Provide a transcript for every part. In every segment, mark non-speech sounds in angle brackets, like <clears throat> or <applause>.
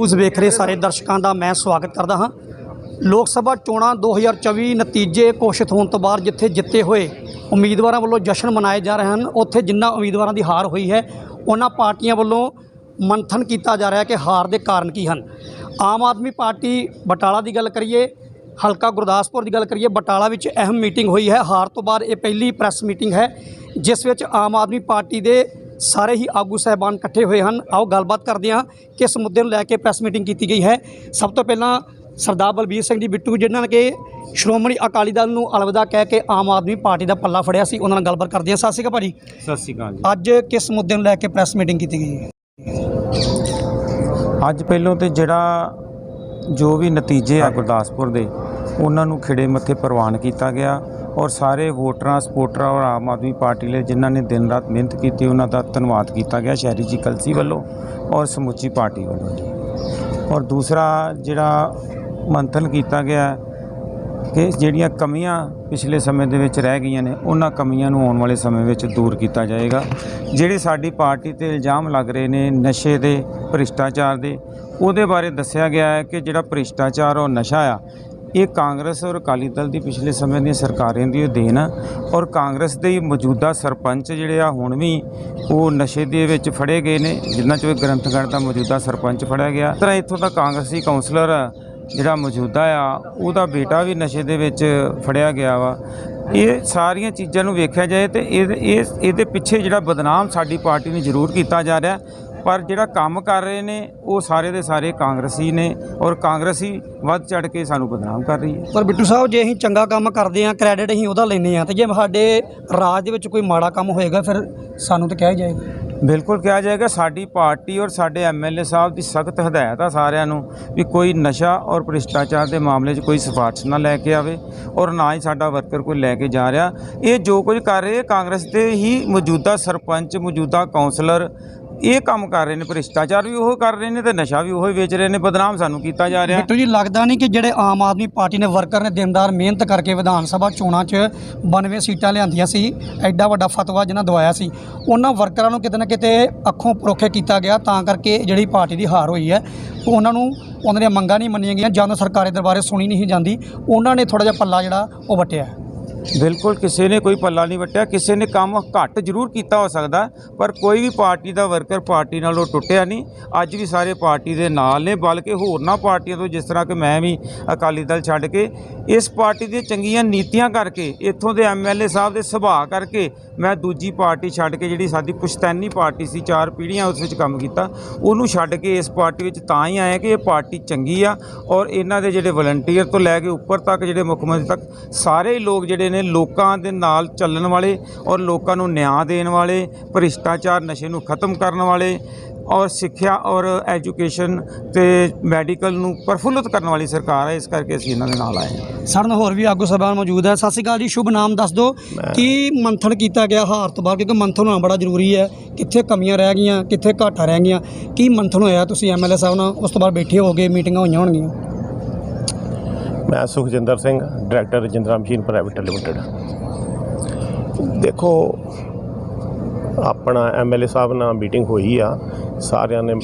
News ਵੇਖ ਰਹੇ ਸਾਰੇ ਦਰਸ਼ਕਾਂ ਦਾ ਮੈਂ ਸਵਾਗਤ ਕਰਦਾ ਹਾਂ। ਲੋਕ ਸਭਾ ਚੋਣਾਂ 2024 ਨਤੀਜੇ ਘੋਸ਼ਿਤ ਹੋਣ ਤੋਂ ਬਾਅਦ ਜਿੱਥੇ ਜਿੱਤੇ ਹੋਏ ਉਮੀਦਵਾਰਾਂ ਵੱਲੋਂ ਜਸ਼ਨ ਮਨਾਏ ਜਾ ਰਹੇ ਹਨ, ਉੱਥੇ ਜਿਨ੍ਹਾਂ ਉਮੀਦਵਾਰਾਂ ਦੀ ਹਾਰ ਹੋਈ ਹੈ, ਉਹਨਾਂ ਪਾਰਟੀਆਂ ਵੱਲੋਂ ਮੰਥਨ ਕੀਤਾ ਜਾ ਰਿਹਾ ਕਿ ਹਾਰ ਦੇ ਕਾਰਨ ਕੀ ਹਨ। ਆਮ ਆਦਮੀ ਪਾਰਟੀ ਬਟਾਲਾ ਦੀ ਗੱਲ ਕਰੀਏ, ਹਲਕਾ ਗੁਰਦਾਸਪੁਰ ਦੀ ਗੱਲ ਕਰੀਏ, ਬਟਾਲਾ ਵਿੱਚ ਅਹਿਮ ਮੀਟਿੰਗ ਹੋਈ ਹੈ। ਹਾਰ ਤੋਂ ਬਾਅਦ ਇਹ ਪਹਿਲੀ ਪ੍ਰੈਸ ਮੀਟਿੰਗ ਹੈ, ਜਿਸ ਵਿੱਚ ਆਮ ਆਦਮੀ ਪਾਰਟੀ ਦੇ ਸਾਰੇ ਹੀ ਆਗੂ ਸਹਿਬਾਨ ਇਕੱਠੇ ਹੋਏ ਹਨ। ਆਓ ਗੱਲਬਾਤ ਕਰਦੇ ਹਾਂ ਕਿਸ ਮੁੱਦੇ ਨੂੰ ਲੈ ਕੇ ਪ੍ਰੈਸ ਮੀਟਿੰਗ ਕੀਤੀ ਗਈ ਹੈ। ਸਭ ਤੋਂ ਪਹਿਲਾਂ ਸਰਦਾਰ ਬਲਬੀਰ ਸਿੰਘ ਜੀ ਬਿੱਟੂ ਜਿਨ੍ਹਾਂ ਨੇ ਕਿ ਸ਼੍ਰੋਮਣੀ ਅਕਾਲੀ ਦਲ ਨੂੰ ਅਲਵਿਦਾ ਕਹਿ ਕੇ ਆਮ ਆਦਮੀ ਪਾਰਟੀ ਦਾ ਪੱਲਾ ਫੜਿਆ ਸੀ ਉਹਨਾਂ ਨਾਲ ਗੱਲਬਾਤ ਕਰਦੇ ਹਾਂ। ਸਤਿ ਸ਼੍ਰੀ ਅਕਾਲ ਭਾਜੀ। ਸਤਿ ਸ਼੍ਰੀ ਅਕਾਲ ਜੀ। ਅੱਜ ਕਿਸ ਮੁੱਦੇ ਨੂੰ ਲੈ ਕੇ ਪ੍ਰੈਸ ਮੀਟਿੰਗ ਕੀਤੀ ਗਈ ਹੈ? ਅੱਜ ਪਹਿਲੋਂ ਤੇ ਜਿਹੜਾ ਜੋ ਵੀ ਨਤੀਜੇ ਆ ਗੁਰਦਾਸਪੁਰ ਦੇ ਉਹਨਾਂ ਨੂੰ ਖਿੜੇ ਮੱਥੇ ਪ੍ਰਵਾਨ ਕੀਤਾ ਗਿਆ ਔਰ ਸਾਰੇ ਵੋਟਰਾਂ ਸਪੋਰਟਰਾਂ ਔਰ ਆਮ ਆਦਮੀ ਪਾਰਟੀ ਲਈ ਜਿਨ੍ਹਾਂ ਨੇ ਦਿਨ ਰਾਤ ਮਿਹਨਤ ਕੀਤੀ, ਉਹਨਾਂ ਦਾ ਧੰਨਵਾਦ ਕੀਤਾ ਗਿਆ ਸ਼ਹਿਰੀ ਜੀ ਕਲਸੀ ਵੱਲੋਂ ਔਰ ਸਮੁੱਚੀ ਪਾਰਟੀ ਵੱਲੋਂ ਜੀ। ਔਰ ਦੂਸਰਾ ਜਿਹੜਾ ਮੰਥਨ ਕੀਤਾ ਗਿਆ ਕਿ ਜਿਹੜੀਆਂ ਕਮੀਆਂ ਪਿਛਲੇ ਸਮੇਂ ਦੇ ਵਿੱਚ ਰਹਿ ਗਈਆਂ ਨੇ, ਉਹਨਾਂ ਕਮੀਆਂ ਨੂੰ ਆਉਣ ਵਾਲੇ ਸਮੇਂ ਵਿੱਚ ਦੂਰ ਕੀਤਾ ਜਾਏਗਾ। ਜਿਹੜੇ ਸਾਡੀ ਪਾਰਟੀ ਤੇ ਇਲਜ਼ਾਮ ਲੱਗ ਰਹੇ ਨੇ ਨਸ਼ੇ ਦੇ, ਭ੍ਰਿਸ਼ਟਾਚਾਰ ਦੇ, ਉਹਦੇ ਬਾਰੇ ਦੱਸਿਆ ਗਿਆ ਹੈ ਕਿ ਜਿਹੜਾ ਭ੍ਰਿਸ਼ਟਾਚਾਰ ਔਰ ਨਸ਼ਾ ਆ ਇਹ ਕਾਂਗਰਸ ਔਰ ਅਕਾਲੀ ਦਲ ਦੀ ਪਿਛਲੇ ਸਮੇਂ ਦੀਆਂ ਸਰਕਾਰਾਂ ਦੀ ਉਹ ਦੇਣ ਆ ਔਰ ਕਾਂਗਰਸ ਦੇ ਮੌਜੂਦਾ ਸਰਪੰਚ ਜਿਹੜੇ ਆ ਹੁਣ ਵੀ ਉਹ ਨਸ਼ੇ ਦੇ ਵਿੱਚ ਫੜੇ ਗਏ ਨੇ, ਜਿਨ੍ਹਾਂ ਚੋਂ ਇੱਕ ਗ੍ਰੰਥਗੜ੍ਹ ਦਾ ਮੌਜੂਦਾ ਸਰਪੰਚ ਫੜਿਆ ਗਿਆ। ਇਸ ਤਰ੍ਹਾਂ ਇੱਥੋਂ ਦਾ ਕਾਂਗਰਸੀ ਕਾਉਂਸਲਰ ਜਿਹੜਾ ਮੌਜੂਦਾ ਆ, ਉਹਦਾ ਬੇਟਾ ਵੀ ਨਸ਼ੇ ਦੇ ਵਿੱਚ ਫੜਿਆ ਗਿਆ ਵਾ। ਇਹ ਸਾਰੀਆਂ ਚੀਜ਼ਾਂ ਨੂੰ ਵੇਖਿਆ ਜਾਏ ਤੇ ਇਹ ਇਹ, ਇਹਦੇ ਪਿੱਛੇ ਜਿਹੜਾ ਬਦਨਾਮ ਸਾਡੀ ਪਾਰਟੀ ਨੂੰ ਜ਼ਰੂਰ ਕੀਤਾ ਜਾ ਰਿਹਾ। ਪਰ ਜਿਹੜਾ ਕੰਮ ਕਰ ਰਹੇ ਨੇ ਉਹ ਸਾਰੇ ਦੇ ਸਾਰੇ ਕਾਂਗਰਸੀ ਨੇ ਔਰ ਕਾਂਗਰਸੀ ਵੱਧ ਚੜ ਕੇ ਸਾਨੂੰ ਬਦਨਾਮ ਕਰ ਰਹੀ ਹੈ। ਪਰ ਬਿੱਟੂ ਸਾਹਿਬ ਜੇ ਅਸੀਂ ਚੰਗਾ ਕੰਮ ਕਰਦੇ ਹਾਂ ਕ੍ਰੈਡਿਟ ਅਸੀਂ ਉਹਦਾ ਲੈਂਦੇ ਹਾਂ ਤੇ ਜੇ ਸਾਡੇ ਰਾਜ ਦੇ ਵਿੱਚ ਕੋਈ ਮਾੜਾ ਕੰਮ ਹੋਏਗਾ ਫਿਰ ਸਾਨੂੰ ਤਾਂ ਕਿਹਾ ਜਾਏਗਾ। ਬਿਲਕੁਲ ਕਿਹਾ ਜਾਏਗਾ ਸਾਡੀ ਪਾਰਟੀ ਔਰ ਸਾਡੇ ਐਮਐਲਏ ਸਾਹਿਬ ਦੀ ਸਖਤ ਹਦਾਇਤ ਆ ਸਾਰਿਆਂ ਨੂੰ ਵੀ ਕੋਈ ਨਸ਼ਾ ਔਰ ਭ੍ਰਿਸ਼ਟਾਚਾਰ ਦੇ ਮਾਮਲੇ 'ਚ ਕੋਈ ਸਿਫਾਰਿਸ਼ ਨਾ ਲੈ ਕੇ ਆਵੇ ਔਰ ਨਾ ਹੀ ਸਾਡਾ ਵਰਕਰ ਕੋਈ ਲੈ ਕੇ ਜਾ ਰਿਹਾ। ਇਹ ਜੋ ਕੁਝ ਕਰ ਰਹੇ ਕਾਂਗਰਸ ਦੇ ਹੀ ਮੌਜੂਦਾ ਸਰਪੰਚ ਮੌਜੂਦਾ ਕਾਉਂਸਲਰ ਇਹ ਕੰਮ ਕਰ ਰਹੇ ਨੇ, ਭ੍ਰਿਸ਼ਟਾਚਾਰ ਵੀ ਉਹ ਕਰ ਰਹੇ ਨੇ ਤੇ ਨਸ਼ਾ ਵੀ ਉਹ ਹੀ ਵੇਚ ਰਹੇ ਨੇ, ਬਦਨਾਮ ਸਾਨੂੰ ਕੀਤਾ ਜਾ ਰਿਹਾ। ਬਿੱਟੂ ਜੀ, ਲੱਗਦਾ ਨਹੀਂ ਕਿ ਜਿਹੜੇ ਆਮ ਆਦਮੀ ਪਾਰਟੀ ਨੇ ਵਰਕਰ ਨੇ ਦਿਨਦਾਰ ਮਿਹਨਤ ਕਰਕੇ ਵਿਧਾਨ ਸਭਾ ਚੋਣਾਂ 'ਚ 92 ਸੀਟਾਂ ਲਿਆਂਦੀਆਂ ਸੀ, ਐਡਾ ਵੱਡਾ ਫਤਵਾ ਜਿਹਨਾਂ ਦਵਾਇਆ ਸੀ, ਉਹਨਾਂ ਵਰਕਰਾਂ ਨੂੰ ਕਿਤੇ ਨਾ ਕਿਤੇ ਅੱਖੋਂ ਪਰੋਖੇ ਕੀਤਾ ਗਿਆ, ਤਾਂ ਕਰਕੇ ਜਿਹੜੀ ਪਾਰਟੀ ਦੀ ਹਾਰ ਹੋਈ ਹੈ, ਉਹਨਾਂ ਨੂੰ ਉਹਨਾਂ ਦੀਆਂ ਮੰਗਾਂ ਨਹੀਂ ਮੰਨੀਆਂ ਗਈਆਂ ਜਦੋਂ ਸਰਕਾਰੀ ਦਰਬਾਰੇ ਸੁਣੀ ਨਹੀਂ ਜਾਂਦੀ, ਉਹਨਾਂ ਨੇ ਥੋੜਾ ਜਿਹਾ ਪੱਲਾ ਜਿਹੜਾ ਉਹ ਵਟਿਆ। ਬਿਲਕੁਲ ਕਿਸੇ ਨੇ ਕੋਈ ਪੱਲਾ ਨਹੀਂ ਵਟਿਆ, ਕਿਸੇ ਨੇ ਕੰਮ ਘੱਟ ਜ਼ਰੂਰ ਕੀਤਾ ਹੋ ਸਕਦਾ, ਪਰ ਕੋਈ ਵੀ ਪਾਰਟੀ ਦਾ ਵਰਕਰ ਪਾਰਟੀ ਨਾਲੋਂ ਟੁੱਟਿਆ ਨਹੀਂ। ਅੱਜ ਵੀ ਸਾਰੇ ਪਾਰਟੀ ਦੇ ਨਾਲ ਨੇ, ਬਲਕਿ ਹੋਰਨਾਂ ਪਾਰਟੀਆਂ ਤੋਂ, ਜਿਸ ਤਰ੍ਹਾਂ ਕਿ ਮੈਂ ਵੀ ਅਕਾਲੀ ਦਲ ਛੱਡ ਕੇ, ਇਸ ਪਾਰਟੀ ਦੀਆਂ ਚੰਗੀਆਂ ਨੀਤੀਆਂ ਕਰਕੇ, ਇੱਥੋਂ ਦੇ ਐਮਐਲਏ ਸਾਹਿਬ ਦੇ ਸੁਭਾਅ ਕਰਕੇ ਮੈਂ ਦੂਜੀ ਪਾਰਟੀ ਛੱਡ ਕੇ, ਜਿਹੜੀ ਸਾਡੀ ਪੁਸ਼ਤੈਨੀ ਪਾਰਟੀ ਸੀ, ਚਾਰ ਪੀੜ੍ਹੀਆਂ ਉਸ ਵਿੱਚ ਕੰਮ ਕੀਤਾ, ਉਹਨੂੰ ਛੱਡ ਕੇ ਇਸ ਪਾਰਟੀ ਵਿੱਚ ਤਾਂ ਹੀ ਆਇਆ ਕਿ ਇਹ ਪਾਰਟੀ ਚੰਗੀ ਆ, ਔਰ ਇਹਨਾਂ ਦੇ ਜਿਹੜੇ ਵਲੰਟੀਅਰ ਤੋਂ ਲੈ ਕੇ ਉੱਪਰ ਤੱਕ, ਜਿਹੜੇ ਮੁੱਖ ਮੰਤਰੀ ਤੱਕ, ਸਾਰੇ ਲੋਕ ਜਿਹੜੇ ਨੇ ਲੋਕਾਂ ਦੇ ਨਾਲ ਚੱਲਣ ਵਾਲੇ ਔਰ ਲੋਕਾਂ ਨੂੰ ਨਿਆਂ ਦੇਣ ਵਾਲੇ ਭ੍ਰਿਸ਼ਟਾਚਾਰ ਨਸ਼ੇ ਨੂੰ ਖਤਮ ਕਰਨ ਵਾਲੇ ਔਰ ਸਿੱਖਿਆ ਔਰ ਐਜੂਕੇਸ਼ਨ ਤੇ ਮੈਡੀਕਲ ਨੂੰ ਪ੍ਰਫੁੱਲਤ ਕਰਨ ਵਾਲੀ ਸਰਕਾਰ ਹੈ ਇਸ ਕਰਕੇ ਅਸੀਂ ਇਹਨਾਂ ਦੇ ਨਾਲ ਆਏ ਹਾਂ। ਸਾਡੇ ਨਾਲ ਹੋਰ ਵੀ ਆਗੂ ਸਭਾ ਮੌਜੂਦ ਹੈ। ਸਤਿ ਸ਼੍ਰੀ ਅਕਾਲ ਜੀ ਸ਼ੁਭ ਨਾਮ ਦੱਸ ਦਿਓ। ਕੀ ਮੰਥਨ ਕੀਤਾ ਗਿਆ ਹਾਰ ਤੋਂ ਬਾਅਦ? ਕਿਉਂਕਿ ਮੰਥਨ ਹੋਣਾ ਬੜਾ ਜ਼ਰੂਰੀ ਹੈ। ਕਿੱਥੇ ਕਮੀਆਂ ਰਹਿ ਗਈਆਂ ਕਿੱਥੇ ਘਾਟਾਂ ਰਹਿ ਗਈਆਂ? ਕੀ ਮੰਥਨ ਹੋਇਆ? ਤੁਸੀਂ ਐਮਐਲਏ ਸਾਹਿਬ ਨਾਲ ਉਸ ਤੋਂ ਬਾਅਦ ਬੈਠੇ ਹੋਗੇ ਮੀਟਿੰਗਾਂ ਹੋਈਆਂ ਹੋਣਗੀਆਂ। ਮੈਂ Sukhjinder Singh, director Rajindra machine, private limited. ਦੇਖੋ, ਆਪਣਾ ਐਮਐਲਏ ਸਾਹਿਬ ਨਾਲ ਮੀਟਿੰਗ ਹੋਈ ਆ, ਸਾਰਿਆਂ ਨੇ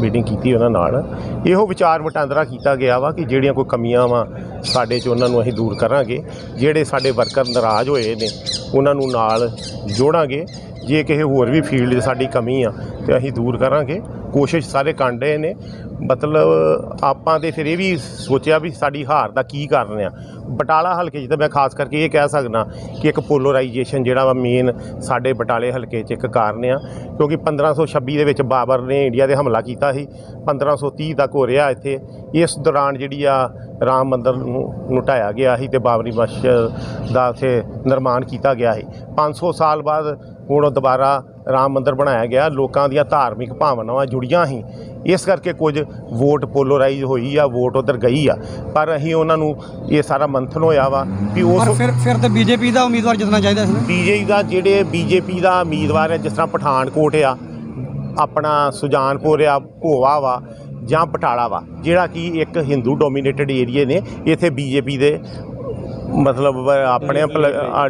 ਮੀਟਿੰਗ ਕੀਤੀ ਉਹਨਾਂ ਨਾਲ। ਇਹੋ ਵਿਚਾਰ ਵਟਾਂਦਰਾ ਕੀਤਾ ਗਿਆ ਵਾ ਕਿ ਜਿਹੜੀਆਂ ਕੋਈ ਕਮੀਆਂ ਵਾ, ਸਾਡੇ 'ਚ ਉਹਨਾਂ ਨੂੰ ਅਸੀਂ ਦੂਰ ਕਰਾਂਗੇ। ਜਿਹੜੇ ਸਾਡੇ ਵਰਕਰ ਨਾਰਾਜ਼ ਹੋਏ ਨੇ, ਉਹਨਾਂ ਨੂੰ ਨਾਲ ਜੋੜਾਂਗੇ। ਜੇ ਕਿਸੇ ਹੋਰ ਵੀ ਫੀਲਡ 'ਚ ਸਾਡੀ ਕਮੀ ਆ, ਤੇ ਅਸੀਂ ਦੂਰ ਕਰਾਂਗੇ। ਕੋਸ਼ਿਸ਼ ਸਾਰੇ ਕਰਨ ਨੇ। ਮਤਲਬ ਆਪਾਂ ਤੇ ਫਿਰ ਇਹ ਵੀ ਸੋਚਿਆ ਵੀ ਸਾਡੀ ਹਾਰ ਦਾ ਕੀ ਕਾਰਨ ਆ। ਬਟਾਲਾ ਹਲਕੇ 'ਚ ਤਾਂ ਮੈਂ ਖਾਸ ਕਰਕੇ ਇਹ ਕਹਿ ਸਕਦਾ ਕਿ ਇੱਕ ਪੋਲਰਾਈਜੇਸ਼ਨ ਜਿਹੜਾ ਵਾ ਮੇਨ ਸਾਡੇ ਬਟਾਲੇ ਹਲਕੇ 'ਚ ਇੱਕ ਕਾਰਨ ਆ। ਕਿਉਂਕਿ 1526 ਦੇ ਵਿੱਚ ਬਾਬਰ ਨੇ ਇੰਡੀਆ ਤੇ ਹਮਲਾ ਕੀਤਾ ਸੀ। 1530 ਤੱਕ ਹੋ ਰਿਹਾ ਇੱਥੇ। ਇਸ ਦੌਰਾਨ ਜਿਹੜੀ ਆ ਰਾਮ ਮੰਦਰ ਨੂੰ ਢਾਇਆ ਗਿਆ ਸੀ ਤੇ ਬਾਬਰੀ ਮਸਜਿਦ ਦਾ ਉੱਥੇ ਨਿਰਮਾਣ ਕੀਤਾ ਗਿਆ ਸੀ। 500 ਸਾਲ ਬਾਅਦ ਹੁਣ ਉਹ ਦੁਬਾਰਾ ਰਾਮ ਮੰਦਿਰ ਬਣਾਇਆ ਗਿਆ ਲੋਕਾਂ ਦੀਆਂ ਧਾਰਮਿਕ ਭਾਵਨਾਵਾਂ ਜੁੜੀਆਂ ਸੀ। ਇਸ ਕਰਕੇ ਕੁਝ ਵੋਟ ਪੋਲਰਾਈਜ਼ ਹੋਈ ਆ ਵੋਟ ਉਧਰ ਗਈ ਆ। ਪਰ ਅਸੀਂ ਉਹਨਾਂ ਨੂੰ ਇਹ ਸਾਰਾ ਮੰਥਨ ਹੋਇਆ ਵਾ ਕਿ ਪਰ ਉਸ ਫਿਰ ਫਿਰ ਤੇ ਬੀਜੇਪੀ ਦਾ ਉਮੀਦਵਾਰ ਜਿੱਤਣਾ ਚਾਹੀਦਾ ਸੀ ਨਾ। ਬੀਜੇਪੀ ਦਾ ਜਿਹੜੇ ਬੀਜੇਪੀ ਦਾ ਉਮੀਦਵਾਰ ਹੈ ਜਿਸ ਤਰ੍ਹਾਂ ਪਠਾਨਕੋਟ ਆ ਆਪਣਾ ਸੁਜਾਨਪੁਰ ਆ ਭੋਵਾ ਵਾ ਜਾਂ ਬਟਾਲਾ ਵਾ ਜਿਹੜਾ ਕਿ ਇੱਕ ਹਿੰਦੂ ਡੋਮੀਨੇਟਡ ਏਰੀਏ ਨੇ ਇੱਥੇ ਬੀਜੇਪੀ ਦੇ ਮਤਲਬ ਆਪਣੇ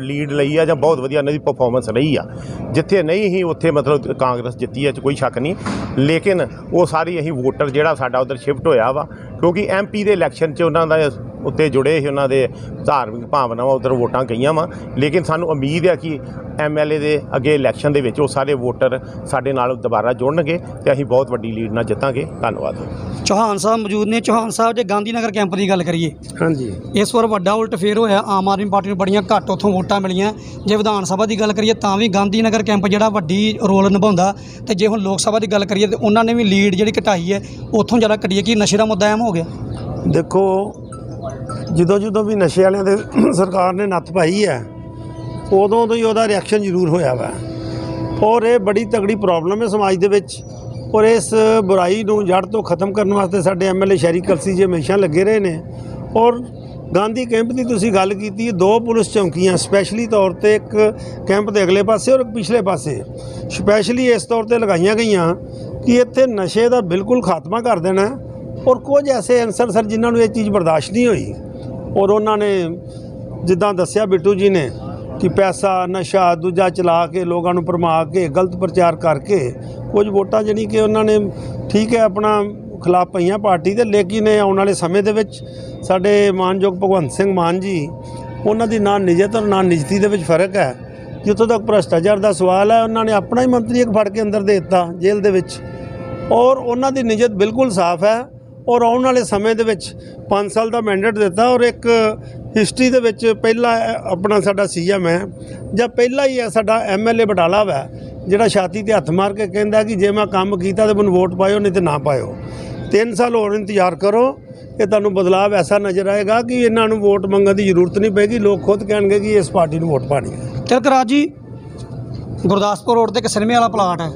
ਲੀਡ ਲਈ। ਆ ਜਾਂ ਬਹੁਤ ਵਧੀਆ ਇਹਨਾਂ ਦੀ ਪਰਫਾਰਮੈਂਸ ਰਹੀ ਆ। ਜਿੱਥੇ ਨਹੀਂ ਹੀ ਉੱਥੇ ਮਤਲਬ ਕਾਂਗਰਸ ਜਿੱਤੀ ਹੈ ਚ ਕੋਈ ਸ਼ੱਕ ਨਹੀਂ। ਲੇਕਿਨ ਉਹ ਸਾਰੀ ਅਸੀਂ ਵੋਟਰ ਜਿਹੜਾ ਸਾਡਾ ਉਧਰ ਸ਼ਿਫਟ ਹੋਇਆ ਵਾ ਕਿਉਂਕਿ ਐਮਪੀ ਦੇ ਇਲੈਕਸ਼ਨ 'ਚ ਉਹਨਾਂ ਦਾ ਉੱਤੇ ਜੁੜੇ ਸੀ ਉਹਨਾਂ ਦੇ ਧਾਰਮਿਕ ਭਾਵਨਾਵਾਂ ਉਧਰ ਵੋਟਾਂ ਗਈਆਂ ਵਾ। ਲੇਕਿਨ ਸਾਨੂੰ ਉਮੀਦ ਹੈ ਕਿ ਐਮਐਲਏ ਦੇ ਅੱਗੇ ਇਲੈਕਸ਼ਨ ਦੇ ਵਿੱਚ ਉਹ ਸਾਰੇ ਵੋਟਰ ਸਾਡੇ ਨਾਲ ਦੁਬਾਰਾ ਜੁੜਨਗੇ ਤੇ ਅਸੀਂ ਬਹੁਤ ਵੱਡੀ ਲੀਡ ਨਾਲ ਜਿੱਤਾਂਗੇ। ਧੰਨਵਾਦ। ਚੌਹਾਨ ਸਾਹਿਬ ਮੌਜੂਦ ਨੇ। ਚੌਹਾਨ ਸਾਹਿਬ ਜੇ ਗਾਂਧੀ ਨਗਰ ਕੈਂਪ ਦੀ ਗੱਲ ਕਰੀਏ। ਹਾਂਜੀ। ਇਸ ਵਾਰ ਵੱਡਾ ਉਲਟ ਫੇਰ ਹੋਇਆ। ਆਮ ਆਦਮੀ ਪਾਰਟੀ ਨੂੰ ਬੜੀਆਂ ਘੱਟ ਉੱਥੋਂ ਵੋਟਾਂ ਮਿਲੀਆਂ। ਜੇ ਵਿਧਾਨ ਸਭਾ ਦੀ ਗੱਲ ਕਰੀਏ ਤਾਂ ਵੀ ਗਾਂਧੀ ਨਗਰ ਕੈਂਪ ਜਿਹੜਾ ਵੱਡੀ ਰੋਲ ਨਿਭਾਉਂਦਾ। ਤੇ ਜੇ ਹੁਣ ਲੋਕ ਸਭਾ ਦੀ ਗੱਲ ਕਰੀਏ ਤੇ ਉਹਨਾਂ ਨੇ ਵੀ ਲੀਡ ਜਿਹੜੀ ਘਟਾਈ ਹੈ ਉੱਥੋਂ ਜ਼ਿਆਦਾ ਘਟੀ ਹੈ ਕਿ ਨਸ਼ੇ ਦਾ ਮੁੱਦਾ ਅਹਿਮ ਹੋ ਗਿਆ? ਦੇਖੋ ਜਦੋਂ ਜਦੋਂ ਵੀ ਨਸ਼ੇ ਵਾਲਿਆਂ ਦੇ <clears throat> ਸਰਕਾਰ ਨੇ ਨੱਥ ਪਾਈ ਹੈ, ਉਦੋਂ ਤੋਂ ਹੀ ਉਹਦਾ ਰਿਐਕਸ਼ਨ ਜ਼ਰੂਰ ਹੋਇਆ ਵਾ। ਔਰ ਇਹ ਬੜੀ ਤਗੜੀ ਪ੍ਰੋਬਲਮ ਹੈ ਸਮਾਜ ਦੇ ਵਿੱਚ। ਔਰ ਇਸ ਬੁਰਾਈ ਨੂੰ ਜੜ ਤੋਂ ਖਤਮ ਕਰਨ ਵਾਸਤੇ ਸਾਡੇ ਐਮਐਲਏ ਸ਼ਹਿਰੀ ਕਲਸੀ ਜੀ ਹਮੇਸ਼ਾ ਲੱਗੇ ਰਹੇ ਨੇ। ਔਰ ਗਾਂਧੀ ਕੈਂਪ ਦੀ ਤੁਸੀਂ ਗੱਲ ਕੀਤੀ, ਦੋ ਪੁਲਿਸ ਚੌਂਕੀਆਂ ਸਪੈਸ਼ਲੀ ਤੌਰ ਤੇ ਇੱਕ ਕੈਂਪ ਦੇ ਅਗਲੇ ਪਾਸੇ ਔਰ ਪਿਛਲੇ ਪਾਸੇ। ਸਪੈਸ਼ਲੀ ਇਸ ਤੌਰ ਤੇ ਲਗਾਈਆਂ ਗਈਆਂ ਕਿ ਇੱਥੇ ਨਸ਼ੇ ਦਾ ਬਿਲਕੁਲ ਖਾਤਮਾ ਕਰ ਦੇਣਾ। ਔਰ ਕੁਝ ਐਸੇ ਅਨਸਰ ਸਰ ਜਿਨ੍ਹਾਂ ਨੂੰ ਇਹ ਚੀਜ਼ ਬਰਦਾਸ਼ਤ ਨਹੀਂ ਹੋਈ। ਔਰ ਉਹਨਾਂ ਨੇ ਜਿੱਦਾਂ ਦੱਸਿਆ ਬਿੱਟੂ ਜੀ ਨੇ ਕਿ ਪੈਸਾ, ਨਸ਼ਾ ਦੂਜਾ ਚਲਾ ਕੇ ਲੋਕਾਂ ਨੂੰ ਭਰਮਾ ਕੇ, ਗਲਤ ਪ੍ਰਚਾਰ ਕਰਕੇ ਕੁਝ ਵੋਟਾਂ ਜਿਹੜੀ ਕਿ ਉਹਨਾਂ ਨੇ ਠੀਕ ਹੈ ਆਪਣਾ ਖਿਲਾਫ ਪਈਆਂ ਪਾਰਟੀ ਦੇ, ਲੇਕਿਨ ਇਹ ਆਉਣ ਵਾਲੇ ਸਮੇਂ ਦੇ ਵਿੱਚ ਸਾਡੇ ਮਾਨਯੋਗ ਭਗਵੰਤ ਸਿੰਘ ਮਾਨ ਜੀ, ਉਹਨਾਂ ਦੀ ਨਾ ਨਿਜਤ ਔਰ ਨਾ ਨਿਜਤੀ ਦੇ ਵਿੱਚ ਫ਼ਰਕ ਹੈ। ਜਿੱਥੋਂ ਤੱਕ ਭ੍ਰਸ਼ਟਾਚਾਰ ਦਾ ਸਵਾਲ ਹੈ, ਉਹਨਾਂ ਨੇ ਆਪਣਾ ਹੀ ਮੰਤਰੀ ਇੱਕ ਫੜ ਕੇ ਅੰਦਰ ਦੇ ਦਿੱਤਾ ਜੇਲ੍ਹ ਦੇ ਵਿੱਚ। ਔਰ ਉਹਨਾਂ ਦੀ ਨਿਜਤ ਬਿਲਕੁਲ ਸਾਫ਼ ਹੈ। ਔਰ ਆਉਣ ਵਾਲੇ ਸਮੇਂ ਦੇ ਵਿੱਚ 5 ਸਾਲ ਦਾ ਮੈਂਡੇਟ ਦਿੱਤਾ ਔਰ ਇੱਕ ਹਿਸਟਰੀ ਦੇ ਵਿੱਚ ਪਹਿਲਾ ਆਪਣਾ ਸਾਡਾ ਸੀਐਮ ਹੈ। ਜਾਂ ਪਹਿਲਾ ਹੀ ਹੈ ਸਾਡਾ ਐਮਐਲਏ ਬਟਾਲਾ ਵਾ, ਜਿਹੜਾ ਛਾਤੀ ਤੇ ਹੱਥ ਮਾਰ ਕੇ ਕਹਿੰਦਾ ਕਿ ਜੇ ਮੈਂ ਕੰਮ ਕੀਤਾ ਤਾਂ ਮੈਨੂੰ ਵੋਟ ਪਾਇਓ, ਨਹੀਂ ਤੇ ਨਾ ਪਾਇਓ। 3 ਸਾਲ ਹੋਰ ਇੰਤਜ਼ਾਰ ਕਰੋ, ਇਹ ਤੁਹਾਨੂੰ ਬਦਲਾਅ ਐਸਾ ਨਜ਼ਰ ਆਏਗਾ ਕਿ ਇਹਨਾਂ ਨੂੰ ਵੋਟ ਮੰਗਣ ਦੀ ਜ਼ਰੂਰਤ ਨਹੀਂ ਪਏਗੀ ਲੋਕ ਖੁਦ ਕਹਿਣਗੇ ਕਿ ਇਸ ਪਾਰਟੀ ਨੂੰ ਵੋਟ ਪਾਣੀ ਹੈ। ਤਿਲਕਰਾਜ ਜੀ, ਗੁਰਦਾਸਪੁਰ ਰੋਡ ਤੇ ਇੱਕ ਸਿਨੇਮੇ ਵਾਲਾ ਪਲਾਟ ਹੈ।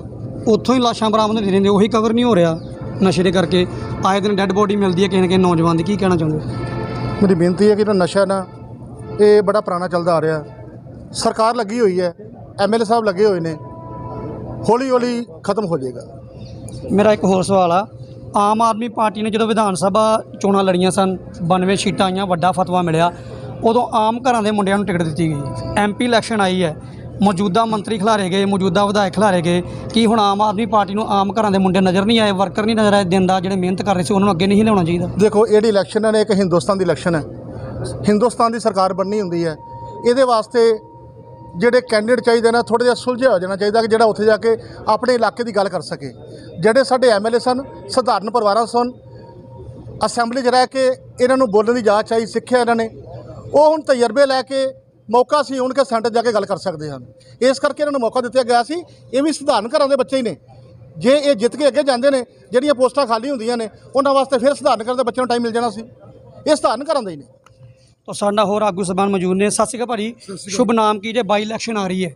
ਉੱਥੋਂ ਹੀ ਲਾਸ਼ਾਂ ਬਰਾਮਦ ਹੁੰਦੀਆਂ ਰਹਿੰਦੀਆਂ ਉਹੀ ਕਵਰ ਨਹੀਂ ਹੋ ਰਿਹਾ। ਨਸ਼ੇ ਦੇ ਕਰਕੇ ਆਏ ਦਿਨ ਡੈੱਡ ਬੋਡੀ ਮਿਲਦੀ ਹੈ ਕਿਸੇ ਨਾ ਕਿਸੇ ਨੌਜਵਾਨ ਦੀ ਕੀ ਕਹਿਣਾ ਚਾਹੁੰਦੇ ਹੋ? ਮੇਰੀ ਬੇਨਤੀ ਹੈ ਕਿ ਜਿਹੜਾ ਨਸ਼ਾ ਨਾ ਇਹ ਬੜਾ ਪੁਰਾਣਾ ਚੱਲਦਾ ਆ ਰਿਹਾ। ਸਰਕਾਰ ਲੱਗੀ ਹੋਈ ਹੈ ਐਮਐਲਏ ਸਾਹਿਬ ਲੱਗੇ ਹੋਏ ਨੇ। ਹੌਲੀ ਹੌਲੀ ਖਤਮ ਹੋ ਜਾਏਗਾ। ਮੇਰਾ ਇੱਕ ਹੋਰ ਸਵਾਲ ਆ। ਆਮ ਆਦਮੀ ਪਾਰਟੀ ਨੇ ਜਦੋਂ ਵਿਧਾਨ ਸਭਾ ਚੋਣਾਂ ਲੜੀਆਂ ਸਨ 92 ਸੀਟਾਂ ਆਈਆਂ ਵੱਡਾ ਫਤਵਾ ਮਿਲਿਆ ਉਦੋਂ ਆਮ ਘਰਾਂ ਦੇ ਮੁੰਡਿਆਂ ਨੂੰ ਟਿਕਟ ਦਿੱਤੀ ਗਈ। ਐਮਪੀ ਇਲੈਕਸ਼ਨ ਆਈ ਹੈ ਮੌਜੂਦਾ ਮੰਤਰੀ ਖਿਲਾਰੇ ਗਏ, ਮੌਜੂਦਾ ਵਿਧਾਇਕ ਖਿਲਾਰੇ ਗਏ ਕੀ ਹੁਣ ਆਮ ਆਦਮੀ ਪਾਰਟੀ ਨੂੰ ਆਮ ਘਰਾਂ ਦੇ ਮੁੰਡੇ ਨਜ਼ਰ ਨਹੀਂ ਆਏ, ਵਰਕਰ ਨਹੀਂ ਨਜ਼ਰ ਆਏ, ਦਿਨ ਦਾ ਜਿਹੜੇ ਮਿਹਨਤ ਕਰ ਰਹੇ ਸੀ ਉਹਨਾਂ ਨੂੰ ਅੱਗੇ ਨਹੀਂ ਲਿਆਉਣਾ ਚਾਹੀਦਾ। ਦੇਖੋ, ਇਹ ਜਿਹੜੀ ਇਲੈਕਸ਼ਨ ਨੇ, ਇੱਕ ਹਿੰਦੁਸਤਾਨ ਦੀ ਇਲੈਕਸ਼ਨ ਹੈ। ਹਿੰਦੁਸਤਾਨ ਦੀ ਸਰਕਾਰ ਬਣਨੀ ਹੁੰਦੀ ਹੈ। ਇਹਦੇ ਵਾਸਤੇ ਜਿਹੜੇ ਕੈਂਡੀਡੇਟ ਚਾਹੀਦੇ ਨੇ ਥੋੜਾ ਜਿਹਾ ਸੁਲਝਿਆ ਹੋ ਜਾਣਾ ਚਾਹੀਦਾ ਕਿ ਜਿਹੜਾ ਉੱਥੇ ਜਾ ਕੇ ਆਪਣੇ ਇਲਾਕੇ ਦੀ ਗੱਲ ਕਰ ਸਕੇ। ਜਿਹੜੇ ਸਾਡੇ ਐਮਐਲਏ ਸਨ, ਸਧਾਰਨ ਪਰਿਵਾਰਾਂ ਸਨ, ਅਸੈਂਬਲੀ 'ਚ ਰਹਿ ਕੇ ਇਹਨਾਂ ਨੂੰ ਬੋਲਣ ਦੀ ਜਾਂਚ ਆਈ, ਸਿੱਖਿਆ ਇਹਨਾਂ ਨੇ। ਉਹ ਹੁਣ ਤਜਰਬੇ ਲੈ ਕੇ ਮੌਕਾ ਸੀ ਹੁਣ ਕਿ ਸੈਂਟਰ ਜਾ ਕੇ ਗੱਲ ਕਰ ਸਕਦੇ ਹਨ। ਇਸ ਕਰਕੇ ਇਹਨਾਂ ਨੂੰ ਮੌਕਾ ਦਿੱਤਾ ਗਿਆ ਸੀ। ਇਹ ਵੀ ਸਧਾਰਨ ਘਰਾਂ ਦੇ ਬੱਚੇ ਹੀ ਨੇ। ਜੇ ਇਹ ਜਿੱਤ ਕੇ ਅੱਗੇ ਜਾਂਦੇ ਨੇ ਜਿਹੜੀਆਂ ਪੋਸਟਾਂ ਖਾਲੀ ਹੁੰਦੀਆਂ ਨੇ ਉਹਨਾਂ ਵਾਸਤੇ ਫਿਰ ਸਧਾਰਨ ਘਰਾਂ ਦੇ ਬੱਚਿਆਂ ਨੂੰ ਟਾਈਮ ਮਿਲ ਜਾਣਾ ਸੀ। ਇਹ ਸਧਾਰਨ ਘਰਾਂ ਦੇ ਹੀ ਨੇ। ਤਾਂ ਸਾਡਾ ਹੋਰ ਆਗੂ ਸਬਾਨ ਮੌਜੂਦ ਨੇ। ਸਤਿ ਸ਼੍ਰੀ ਅਕਾਲ ਭਾਜੀ। ਸ਼ੁਭ ਨਾਮ ਕੀ ਜੇ? ਬਾਈ ਇਲੈਕਸ਼ਨ ਆ ਰਹੀ ਹੈ।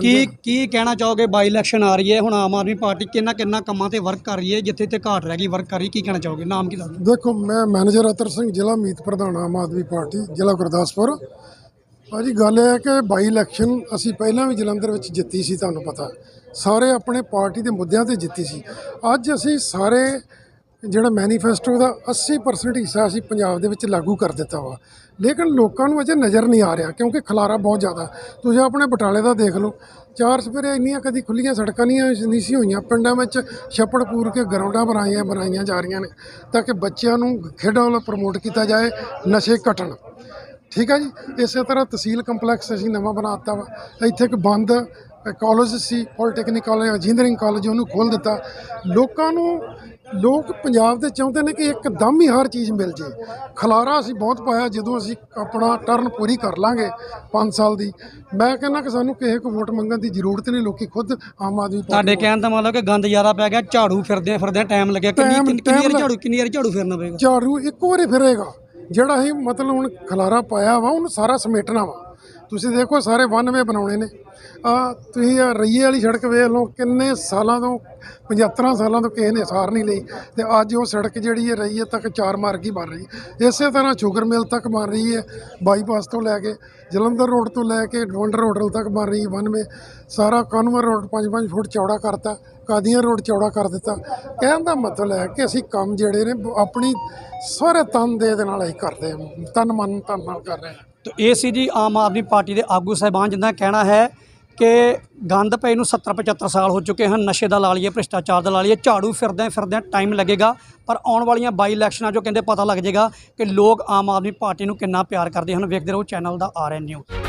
ਕੀ ਕੀ ਕਹਿਣਾ ਚਾਹੋਗੇ? ਬਾਈ ਇਲੈਕਸ਼ਨ ਆ ਰਹੀ ਹੈ। ਹੁਣ ਆਮ ਆਦਮੀ ਪਾਰਟੀ ਕਿੰਨਾ ਕਿੰਨਾ ਕੰਮਾਂ ਤੇ ਵਰਕ ਕਰ ਰਹੀ ਹੈ? ਜਿੱਥੇ ਤੇ ਘਾਟ ਰਹਿ ਗਈ ਵਰਕ ਕਰ ਰਹੀ ਕੀ ਕਹਿਣਾ ਚਾਹੋਗੇ? ਨਾਮ ਕੀ ਦੱਸ? ਦੇਖੋ ਮੈਂ ਮੈਨੇਜਰ ਅਤਰ ਸਿੰਘ ਜ਼ਿਲ੍ਹਾ ਮੀਤ ਪ੍ਰਧਾਨ ਆਮ ਆਦਮੀ ਪਾਰਟੀ ਜ਼ਿਲ੍ਹਾ ਗੁਰਦਾਸਪੁਰ। ਭਾਜੀ, ਗੱਲ ਇਹ ਹੈ ਕਿ ਬਾਈ ਇਲੈਕਸ਼ਨ ਅਸੀਂ ਪਹਿਲਾਂ ਵੀ ਜਲੰਧਰ ਵਿੱਚ ਜਿੱਤੀ ਸੀ, ਤੁਹਾਨੂੰ ਪਤਾ। ਸਾਰੇ ਆਪਣੇ ਪਾਰਟੀ ਦੇ ਮੁੱਦਿਆਂ ਤੇ ਜਿੱਤੀ ਸੀ। ਅੱਜ ਅਸੀਂ ਸਾਰੇ ਜਿਹੜਾ ਮੈਨੀਫੈਸਟੋ ਦਾ 80% ਹਿੱਸਾ ਅਸੀਂ ਪੰਜਾਬ ਦੇ ਵਿੱਚ ਲਾਗੂ ਕਰ ਦਿੱਤਾ ਵਾ। ਲੇਕਿਨ ਲੋਕਾਂ ਨੂੰ ਅਜੇ ਨਜ਼ਰ ਨਹੀਂ ਆ ਰਿਹਾ, ਕਿਉਂਕਿ ਖਲਾਰਾ ਬਹੁਤ ਜ਼ਿਆਦਾ। ਤੁਸੀਂ ਆਪਣੇ ਬਟਾਲੇ ਦਾ ਦੇਖ ਲਓ। ਚਾਰ ਸਵੇਰੇ ਇੰਨੀਆਂ ਕਦੀ ਖੁੱਲੀਆਂ ਸੜਕਾਂ ਨਹੀਂ ਨਹੀਂ ਸੀ ਹੋਈਆਂ। ਪਿੰਡਾਂ ਵਿੱਚ ਛੱਪੜ ਪੂਰ ਕੇ ਗਰਾਊਂਡਾਂ ਬਣਾਈਆਂ ਬਣਾਈਆਂ ਜਾ ਰਹੀਆਂ ਨੇ, ਤਾਂ ਕਿ ਬੱਚਿਆਂ ਨੂੰ ਖੇਡਾਂ ਵੱਲ ਪ੍ਰਮੋਟ ਕੀਤਾ ਜਾਏ, ਨਸ਼ੇ ਘਟਣ। ਠੀਕ ਹੈ ਜੀ? ਇਸੇ ਤਰ੍ਹਾਂ ਤਹਿਸੀਲ ਕੰਪਲੈਕਸ ਅਸੀਂ ਨਵਾਂ ਬਣਾਤਾ ਵਾ। ਇੱਥੇ ਇੱਕ ਬੰਦ ਕਾਲਜ ਸੀ ਪੋਲੀਟੈਕਨਿਕ ਕਾਲਜ ਇੰਜੀਨੀਅਰਿੰਗ ਕਾਲਜ ਉਹਨੂੰ ਖੋਲ ਦਿੱਤਾ। ਲੋਕਾਂ ਨੂੰ ਲੋਕ ਪੰਜਾਬ ਦੇ ਚਾਹੁੰਦੇ ਨੇ ਕਿ ਇੱਕਦਮ ਹੀ ਹਰ ਚੀਜ਼ ਮਿਲ ਜੇ। ਖਲਾਰਾ ਅਸੀਂ ਬਹੁਤ ਪਾਇਆ ਜਦੋਂ ਅਸੀਂ ਆਪਣਾ ਟਰਨ ਪੂਰੀ ਕਰ ਲਾਂਗੇ 5 ਸਾਲ ਦੀ। ਮੈਂ ਕਹਿੰਦਾ ਕਿ ਸਾਨੂੰ ਕਿਸੇ ਕੋ ਵੋਟ ਮੰਗਣ ਦੀ ਜ਼ਰੂਰਤ ਨਹੀਂ ਲੋਕੀ ਖੁਦ ਆਮ ਆਦਮੀ ਤੁਹਾਡੇ ਕਹਿਣ ਦਾ ਮਤਲਬ ਕਿ ਗੰਦ ਜ਼ਿਆਦਾ ਪੈ ਗਿਆ ਝਾੜੂ ਫਿਰਦੇ ਫਿਰਦੇ ਟਾਈਮ ਲੱਗਿਆ। ਕਿੰਨੀ ਕਿੰਨੀ ਝਾੜੂ ਕਿੰਨੀ ਵਾਰੀ ਝਾੜੂ ਫੇਰਨਾ ਪਏਗਾ? ਝਾੜੂ ਇੱਕ ਵਾਰੀ ਫਿਰੇਗਾ। ਜਿਹੜਾ ਹੀ ਮਤਲਬ ਹੁਣ ਖਲਾਰਾ ਪਾਇਆ ਵਾ ਉਹਨੂੰ ਸਾਰਾ ਸਮੇਟਣਾ ਵਾ। ਤੁਸੀਂ ਦੇਖੋ ਸਾਰੇ ਵਨ ਵੇ ਬਣਾਉਣੇ ਨੇ। ਆ ਤੁਸੀਂ ਆ ਰਈਏ ਵਾਲੀ ਸੜਕ ਵੇਖ ਲਓ, ਕਿੰਨੇ ਸਾਲਾਂ ਤੋਂ 75 ਸਾਲਾਂ ਤੋਂ ਕਿਸੇ ਨੇ ਸਾਰ ਨਹੀਂ ਲਈ। ਤੇ ਅੱਜ ਉਹ ਸੜਕ ਜਿਹੜੀ ਹੈ ਰਈਏ ਤੱਕ ਚਾਰ ਮਾਰਗ ਹੀ ਬਣ ਰਹੀ ਹੈ। ਇਸੇ ਤਰ੍ਹਾਂ ਸ਼ੂਗਰ ਮਿਲ ਤੱਕ ਬਣ ਰਹੀ ਹੈ, ਬਾਈਪਾਸ ਤੋਂ ਲੈ ਕੇ ਜਲੰਧਰ ਰੋਡ ਤੋਂ ਲੈ ਕੇ ਡਵੰਡਰ ਹੋਟਲ ਤੱਕ ਬਣ ਰਹੀ ਹੈ ਵਨ ਵੇ ਸਾਰਾ ਕਾਨੂੰਨ ਰੋਡ 5-5 ਫੁੱਟ ਚੌੜਾ ਕਰਤਾ, ਕਾਦੀਆਂ ਰੋਡ ਚੌੜਾ ਕਰ ਦਿੱਤਾ। ਕਹਿਣ ਦਾ ਮਤਲਬ ਹੈ ਕਿ ਅਸੀਂ ਕੰਮ ਜਿਹੜੇ ਨੇ, ਆਪਣੀ ਸਾਰੇ ਤਨ ਦੇ ਦੇ ਨਾਲ ਅਸੀਂ ਕਰਦੇ ਹਾਂ, ਤਨ ਮਨ ਧਨ ਨਾਲ ਕਰ ਰਹੇ ਹਾਂ। ਤਾਂ ਇਹ ਸੀ ਜੀ ਆਮ ਆਦਮੀ ਪਾਰਟੀ ਦੇ ਆਗੂ ਸਾਹਿਬਾਨ ਜਿਨ੍ਹਾਂ ਕਹਿਣਾ ਹੈ ਕਿ ਗੰਦ ਪਏ ਨੂੰ 70 75 ਸਾਲ ਹੋ ਚੁੱਕੇ ਹਨ, ਨਸ਼ੇ ਦਾ ਲਾ ਲਈਏ, ਭ੍ਰਿਸ਼ਟਾਚਾਰ ਦਾ ਲਾ ਲਈਏ, ਝਾੜੂ ਫਿਰਦਿਆਂ ਫਿਰਦਿਆਂ ਟਾਈਮ ਲੱਗੇਗਾ, ਪਰ ਆਉਣ ਵਾਲੀਆਂ ਬਾਈ ਇਲੈਕਸ਼ਨਾਂ 'ਚੋਂ ਕਹਿੰਦੇ ਪਤਾ ਲੱਗ ਜਾਏਗਾ ਕਿ ਲੋਕ ਆਮ ਆਦਮੀ ਪਾਰਟੀ ਨੂੰ ਕਿੰਨਾ ਪਿਆਰ ਕਰਦੇ ਹਨ। ਵੇਖਦੇ ਰਹੋ ਚੈਨਲ ਦਾ ਆਰ ਆਰਐਨ ਨਿਊਜ਼